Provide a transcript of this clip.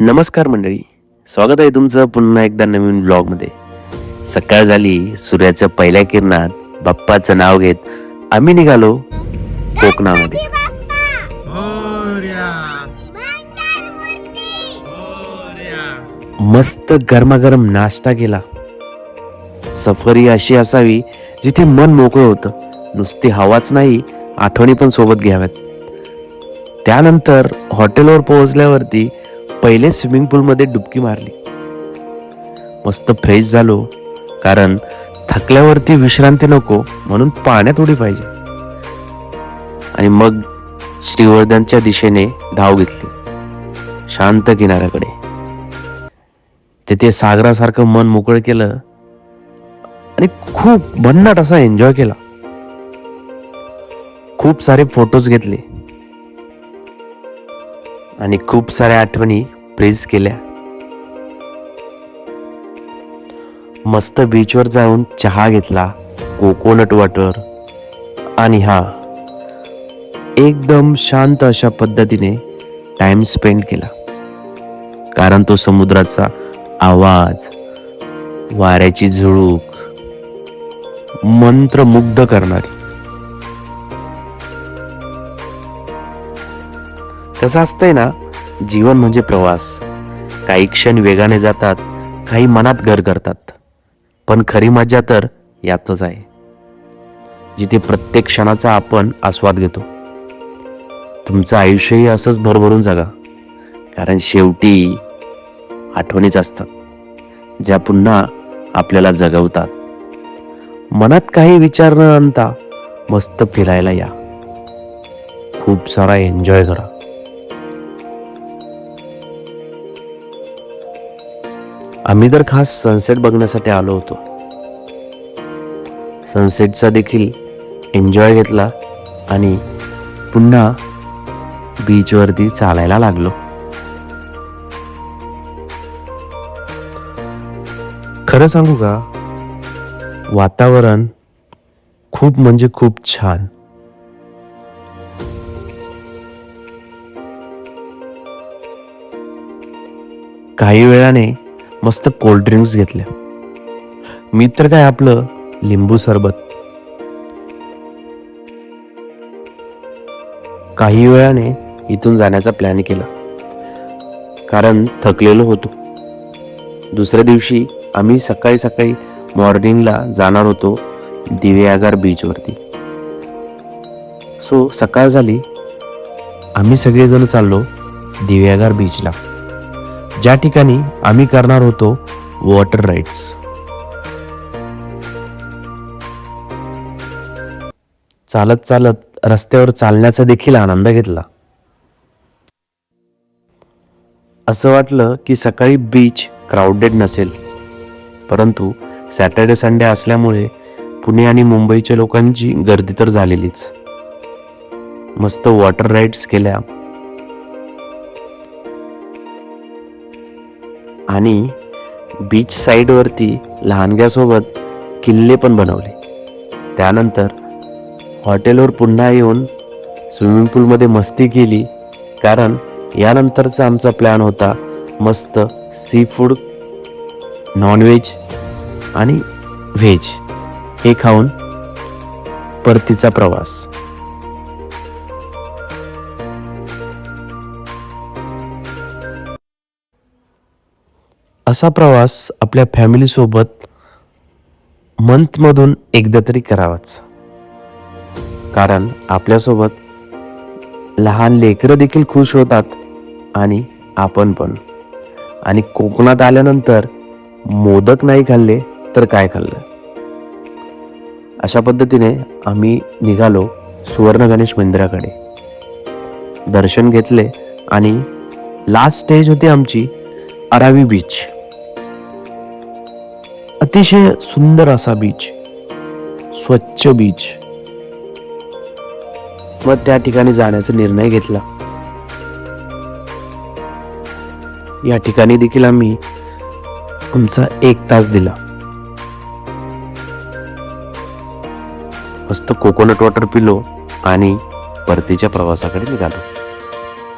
नमस्कार मंडळी स्वागत आहे तुमचं पुन्हा एकदा नवीन ब्लॉगमध्ये सकाळ झाली सूर्याच्या पहिल्या किरणात बाप्पाचं नाव घेत आम्ही निघालो कोकणामध्ये. मस्त गरमागरम नाश्ता केला. सफरी अशी असावी जिथे मन मोकळं होतं. नुसती हवाच नाही आठवणी पण सोबत घ्याव्यात. त्यानंतर हॉटेलवर पोहोचल्यावरती पहिले स्विमिंग पूलमध्ये डुबकी मारली. मस्त फ्रेश झालो कारण थकल्यावरती विश्रांती नको म्हणून पाण्यात उडी पाहिजे. आणि मग श्रीवर्धनच्या दिशेने धाव घेतली शांत किनाऱ्याकडे. तिथे सागरासारखं मन मोकळं केलं आणि खूप भन्नाट असा एन्जॉय केला. खूप सारे फोटोज घेतले. आणि खूप साऱ्या आठवणी प्रेज केल्या. मस्त बीचवर जाऊन चहा घेतला कोकोनट वॉटर आणि हा एकदम शांत अशा पद्धतीने टाइम स्पेंड केला. कारण तो समुद्राचा आवाज वाऱ्याची झुळूक मंत्रमुग्ध करणारी. कसं असतंय ना जीवन म्हणजे प्रवास. काही क्षण वेगाने जातात काही मनात घर करतात पण खरी मजा तर यातच आहे. जिथे प्रत्येक क्षणाचा आपण आस्वाद घेतो. तुमचं आयुष्यही असंच भरभरून जगा. कारण शेवटी आठवणीच असतात ज्या पुन्हा आपल्याला जगवतात. मनात काही विचार न आणता मस्त फिरायला या. खूप सारा एन्जॉय करा. आम्ही तर खास सनसेट बघण्यासाठी आलो होतो. सनसेटचा देखील एन्जॉय घेतला आणि पुन्हा बीचवरती चालायला लागलो. खरं सांगू का? वातावरण खूप म्हणजे खूप छान. काही वेळाने मस्त कोल्ड ड्रिंक्स घेतल्या. मी तर काय आपलं लिंबू सरबत. काही वेळाने इथून जाण्याचा प्लॅन केला. कारण थकलेलो होतो. दुसऱ्या दिवशी आम्ही सकाळी सकाळी मॉर्निंगला जाणार होतो दिव्यागार बीचवरती सो सकाळ झाली. आम्ही सगळेजण चाललो दिव्यागार बीचला ज्या ठिकाणी आम्ही करणार होतो वॉटर राईड्स चालत चालत रस्त्यावर चालण्याचा देखील आनंद घेतला. असं वाटलं की सकाळी बीच क्राऊडेड नसेल. परंतु सॅटर्डे संडे असल्यामुळे पुणे आणि मुंबईच्या लोकांची गर्दी तर झालेलीच. मस्त वॉटर राईड्स केल्या. आणि बीच साईडवरती लहानग्यासोबत किल्ले पण बनवले. त्यानंतर हॉटेलवर पुन्हा येऊन स्विमिंग पूलमध्ये मस्ती केली कारण यानंतरचा आमचा प्लॅन होता मस्त सी फूड नॉनव्हेज आणि व्हेज हे खाऊन परतीचा प्रवास. असा प्रवास आपल्या फॅमिलीसोबत मंथमधून एकदा तरी करावाच. कारण आपल्यासोबत लहान लेकरं देखील खुश होतात आणि आपण पण. आणि कोकणात आल्यानंतर मोदक नाही खाल्ले तर काय खाल्लं? अशा पद्धतीने आम्ही निघालो सुवर्ण गणेश मंदिराकडे. दर्शन घेतले आणि लास्ट स्टेज होती आमची अरावी बीच अतिशय सुंदर असा बीच स्वच्छ बीच व त्या ठिकाणी जाण्याचा निर्णय घेतला. या ठिकाणी देखील आम्ही आमचा एक तास दिला. मस्त कोकोनट वॉटर पिलो आणि परतीच्या प्रवासाकडे निघालो.